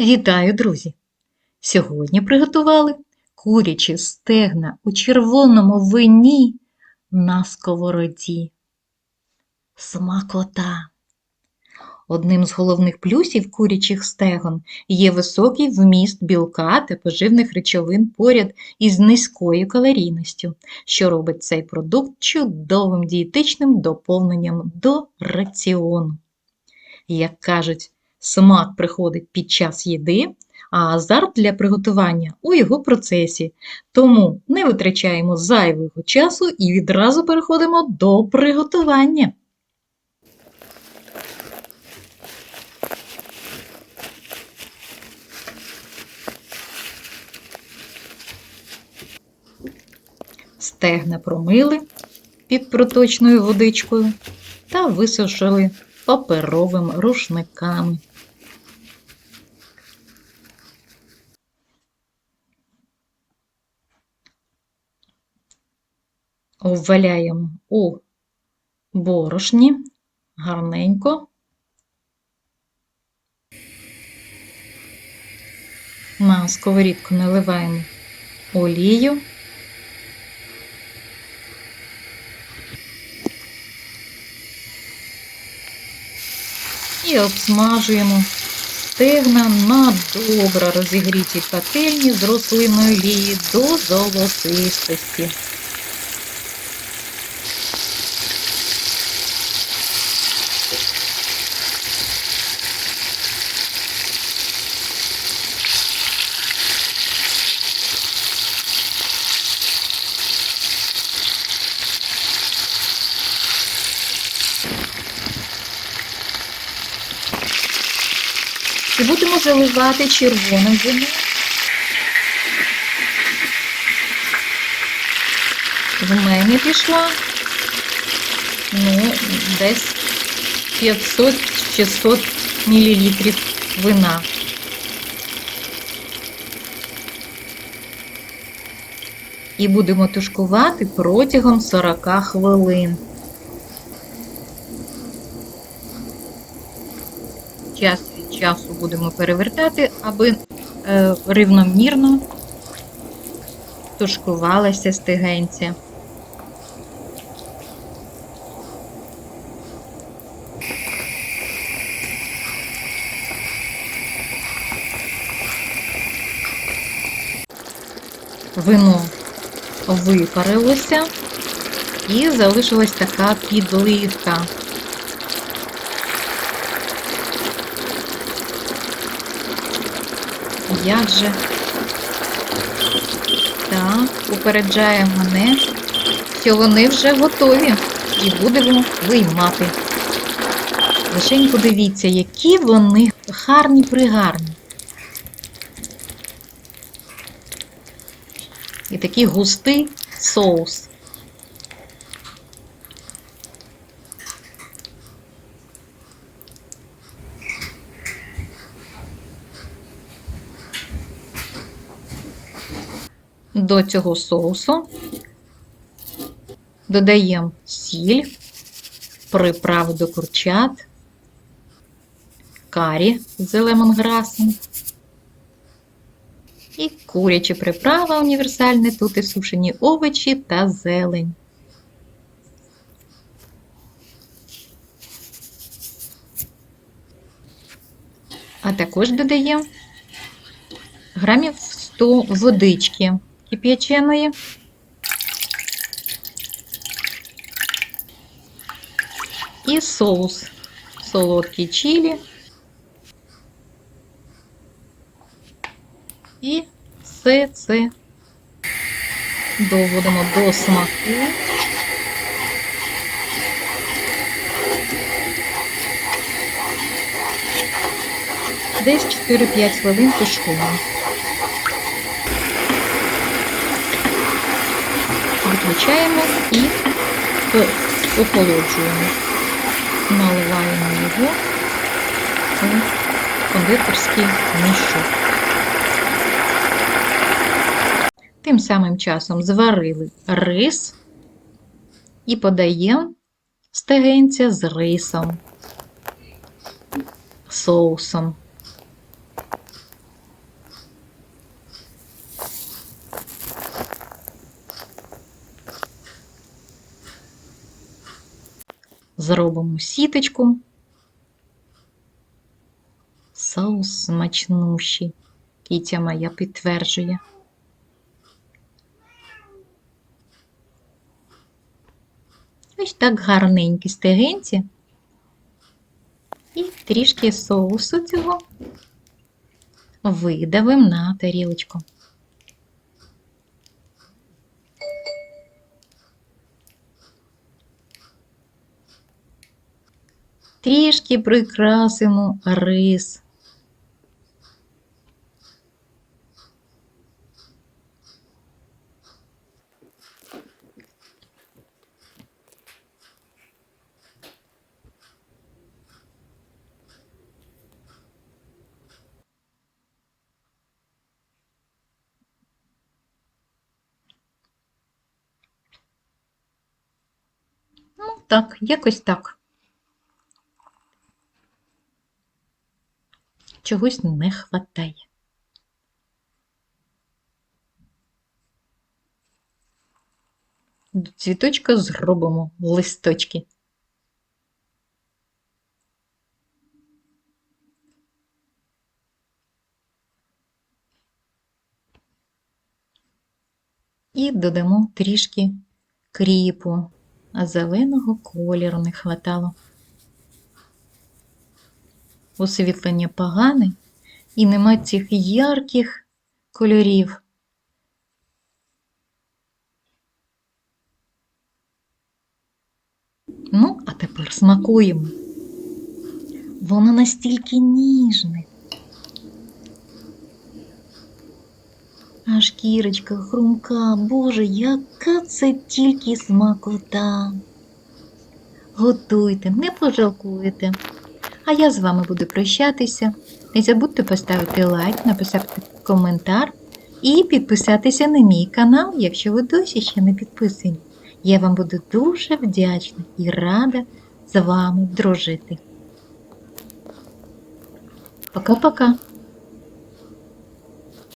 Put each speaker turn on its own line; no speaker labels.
Вітаю, друзі! Сьогодні приготували курячі стегна у червоному вині на сковороді. Смакота! Одним з головних плюсів курячих стегон є високий вміст білка та поживних речовин поряд із низькою калорійністю, що робить цей продукт чудовим дієтичним доповненням до раціону. Як кажуть, смак приходить під час їди, а азарт для приготування у його процесі. Тому не витрачаємо зайвого часу і відразу переходимо до приготування. Стегна промили під проточною водичкою та висушили паперовими рушниками. Обваляємо у борошні гарненько. На сковорідку наливаємо олію. І обсмажуємо стегна на добре розігрітій пательні з рослинної олії до золотистості. І будемо заливати червоним вином. В мене пішла ну, десь 500-600 мл вина. І будемо тушкувати протягом 40 хвилин. Час часу будемо перевертати, аби е, рівномірно тушкувалася стегенця. Вино випарилося і залишилась така підливка. Як же? Так, попереджає мене, що вони вже готові і будемо виймати. Лишень подивіться, які вони гарні пригарні. І такий густий соус. До цього соусу додаємо сіль, приправу до курчат, карі з лемонграсом і курячі приправа універсальне, тут і сушені овочі та зелень. А також додаємо грамів 100 водички кип'яченої. І соус солодкий чилі. І все це доводимо до смаку. Десь 4-5 хвилин тушкуємо. Виключаємо і охолоджуємо. Наливаємо його у кондитерський мішок. Тим самим часом зварили рис і подаємо стегенця з рисом, соусом. Зробимо сіточку. Соус смачнущий. Кітя моя підтверджує. Ось так гарненькі стегенці. І трішки соусу цього видавимо на тарілочку. Трішки прикрасимо рис. Ну, так, якось так. Чогось не хватає. До цвіточка зробимо листочки. І додамо трішки кріпу, а зеленого кольору не хватало. Освітлення погане і нема цих ярких кольорів. Ну, а тепер смакуємо. Воно настільки ніжне. А шкірочка хрумка, Боже, яка це тільки смакота. Готуйте, не пожалкуєте. А я з вами буду прощатися. Не забудьте поставити лайк, написати коментар і підписатися на мій канал, якщо ви досі ще не підписані. Я вам буду дуже вдячна і рада з вами дружити. Пока-пока!